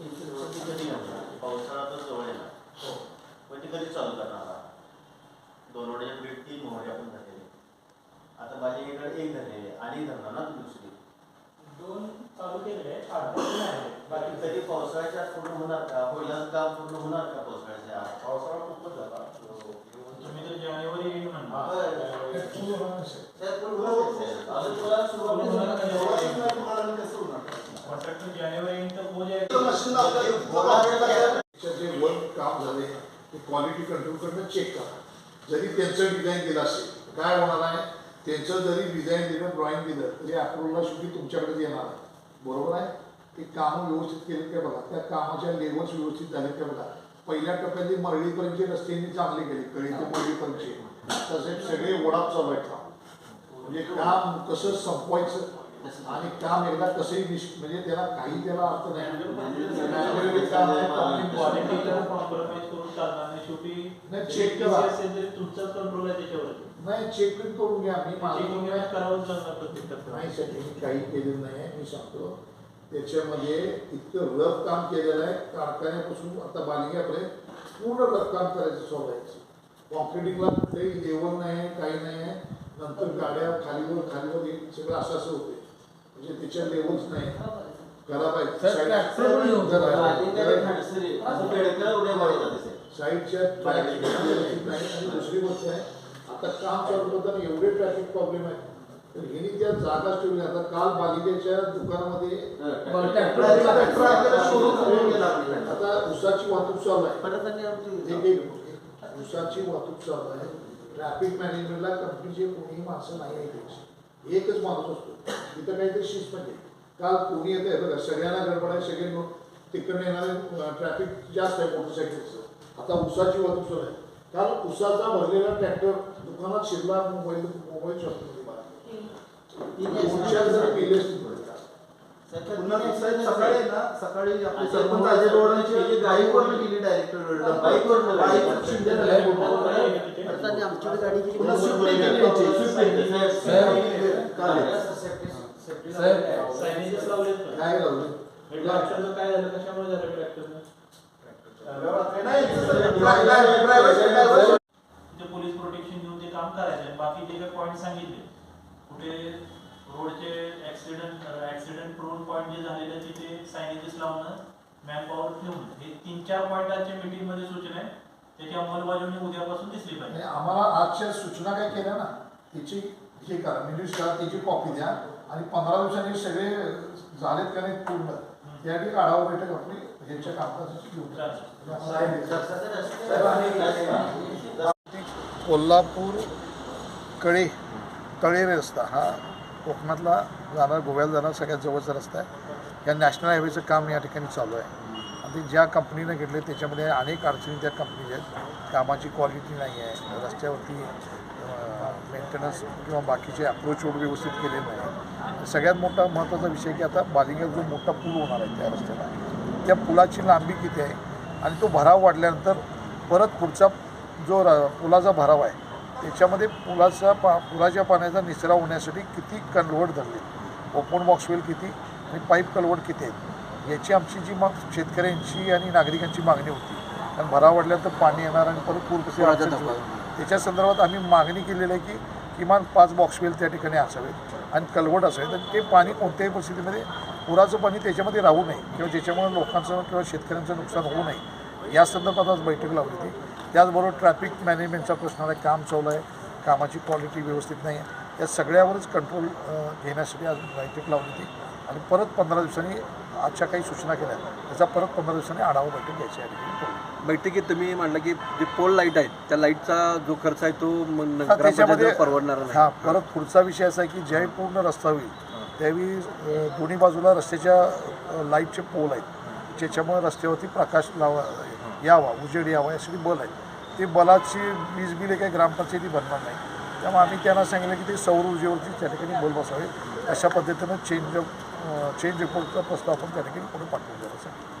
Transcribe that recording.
Insurance कधी घालणार पावसाळा तर जवळ येणार पण ते कधी चालू करणार आता? दोन वड्याच्या पीठ तीन मोहरे आपण झालेले आता बालिकेकडे एक झालेले आणि धरणार ना तुम्ही दुसरी दोन चालू केले आहे. बाकी कधी पावसाळ्याच्या आत पूर्ण होणार का पहिलाच काम पूर्ण होणार का पावसाळ्याच्या आत? पावसाळा खूपच झाला तुम्ही तर जानेवारी येईल म्हणता साहेब, पण होणार नाही, साहेब. अजून तुला सुरुवात होणार नाही. सुरुवातच नाही, तुम्हाला आणि कसं होणार? कॉन्ट्रॅक्टर जानेवारी येईल तर पोच आहे जे वर्क काम झाले ते क्वालिटी कंट्रोल करणं चेक करा. जरी त्यांचं डिझाईन दिलं असेल काय होणार आहे? त्यांचं जरी डिझाईन दिलं ड्रॉइंग दिलं तरी अप्रुव्हलला शेवटी तुमच्याकडे येणार आहे. बरोबर आहे? ते कामं व्यवस्थित केले ते बघा? त्या कामाच्या लेवल्स व्यवस्थित झाले ते बघा? पहिल्या टप्प्यातली मरळीपर्यंतचे रस्त्यांनी चांगले केले कळी ते मरळीपर्यंतचे तसेच सगळे ओढाप चालू आहेत. काम म्हणजे काम कसं संपवायचं आणि काम एकदा कसंही निश म्हणजे त्याला काही त्याला अर्थ नाही. नाही. शेवटी नाही, check करा. नाही चेक करून घ्या. मी नाही सर मी काही केलेलं नाही मी सांगतो. त्याच्यामध्ये इतकं रफ काम केलेलं आहे. कारखान्यापासून आता बालिंग्यापर्यंत पूर्ण रफ काम करायचं सोडायचं. कॉन्क्रिटिंगला कुठेही लेवल नाही काही नाही आहे. नंतर गाड्या खालीवर खालीवर सगळं असं असं होते म्हणजे त्याच्या लेवल्स नाही. करा पाहिजे. साईडच्या ट्रॅफिक नाही. आणि दुसरी गोष्ट आहे आता काम चालू करताना एवढे ट्रॅफिक प्रॉब्लेम आहे तर हिने त्या जागा ठेवली आता काल बालिकेच्या दुकानामध्ये. आता उसाची वाहतूक चालू आहे. उसाची वाहतूक चालू आहे. ट्रॅफिक मॅनेजमेंटला कंपनीचे कोणीही माणसं नाही आहे एकच माणूस असतो. तिथं काहीतरी शिस्त म्हणजे काल कोणी येत आहे बघा सगळ्यांना गडबड आहे सगळे लोक तिकडनं येणारे ट्रॅफिक जास्त आहे मोटरसायकलचं आता उसाची वाहतूक चालू आहे. काल उसाचा भरलेला ट्रॅक्टर दुकानात शिरला मोबाईल मोबाईल सकाळी ना? सकाळी सरपंच अजय बाईकवर गेली डायरेक्ट बाईक. शिंदे आमच्याकडे गाडी काय लावलं काय झालं कशामुळे झालं ते पोलीस प्रोटेक्शन घेऊन ते काम करायचं आणि बाकी जे काही पॉईंट सांगितले कुठे रोडचे ऍक्सिडेंट ऍक्सिडेंट प्रोन पॉईंट जे झालेले तिथे सायनेजेस लावणं मॅन पॉवर ठेवून हे तीन चार पॉईंटाच्या मीटिंगमध्ये सूचना आहे त्याची अंमलबजावणी उद्यापासून दिसली पाहिजे आणि आम्हाला आजच्या सूचना काय केल्या ना तिची हे करा. मिनिट्स करा कॉपी द्या. आणि पंधरा दिवसांनी सगळे झालेत का नाही पूर्ण. त्यासाठी आढावा बैठक आपली. ह्यांच्या कामकाजाची घेऊन कोल्हापूर कळे तळेरे रस्ता. हा कोकणातला जाणार गोव्याला जाणार सगळ्यात जवळचा रस्ता आहे. या नॅशनल हायवेचं काम या ठिकाणी चालू आहे. आणि ते ज्या कंपनीनं घेतले त्याच्यामध्ये अनेक अडचणी त्या कंपनीच्या आहेत. कामाची क्वालिटी नाही आहे. रस्त्यावरती मेंटेनन्स किंवा बाकीचे अप्रोच रोड व्यवस्थित केलेले नाही. सगळ्यात मोठा महत्त्वाचा विषय की आता बालिंग्यात जो मोठा पूल होणार आहे त्या रस्त्याला त्या पुलाची लांबी किती आहे आणि तो भराव वाढल्यानंतर परत पुढचा जो र पुलाचा भराव आहे त्याच्यामध्ये पुलाचा पा पुलाच्या पाण्याचा निचरा होण्यासाठी किती कन्व्हर्ट धरले? ओपन बॉक्सवेल किती आणि पाईप कन्व्हर्ट किती आहेत? याची आमची जी मग शेतकऱ्यांची आणि नागरिकांची मागणी होती. कारण भराव वाढल्यानंतर पाणी येणार आणि परत पूर कसे. त्याच्या संदर्भात आम्ही मागणी केलेली आहे की किमान पाच बॉक्सवेल त्या ठिकाणी असावेत आणि कलवट असावेत आणि ते पाणी कोणत्याही परिस्थितीमध्ये पुराचं पाणी त्याच्यामध्ये राहू नये किंवा ज्याच्यामुळे लोकांचं किंवा शेतकऱ्यांचं नुकसान होऊ नये या संदर्भात आज बैठक लावली होती. त्याचबरोबर ट्रॅफिक मॅनेजमेंटचा प्रश्न आहे काम चालू आहे कामाची क्वालिटी व्यवस्थित नाही आहे. या सगळ्यावरच कंट्रोल घेण्यासाठी आज बैठक लावली होती. आणि परत पंधरा दिवसांनी आजच्या काही सूचना केल्या. त्याचा परत पंधरा दिवसांनी आढावा बैठक घ्यायची आहे. बैठकीत तुम्ही म्हणलं की जे पोल लाइट आहेत त्या लाईटचा जो खर्च आहे तो त्याच्यामध्ये परवडणार नाही. हा परत पुढचा विषय असा आहे की ज्यावेळी पूर्ण रस्ता होईल त्यावेळी दोन्ही बाजूला रस्त्याच्या लाईटचे पोल आहेत. ज्याच्यामुळे रस्त्यावरती प्रकाश लावा यावा उजेड यावा यासाठी बल आहे ते बलाची वीज बिल काही ग्रामपंचायती भरणार नाही. त्यामुळे आम्ही त्यांना सांगितलं की ते सौर ऊर्जेवरती त्या ठिकाणी बल बसावे. अशा पद्धतीनं चेंज चेंज रिपोर्टचा प्रस्ताव आपण त्या ठिकाणी पुढे पाठवून द्यायला सांगितलं